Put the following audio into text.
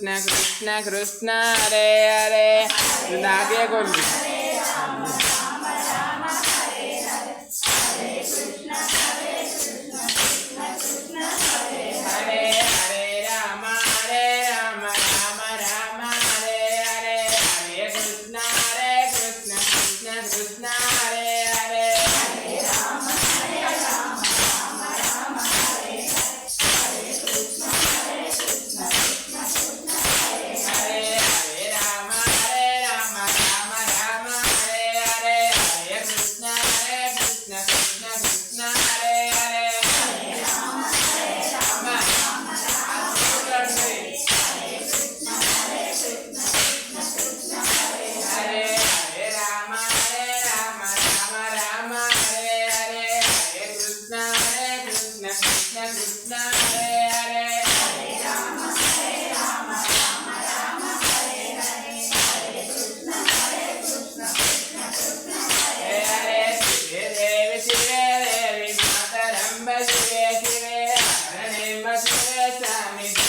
కృష్ణ కృష్ణ కృష్ణ హరే హరే నాకే కొన్ని Hare Hare Rama Essa missão.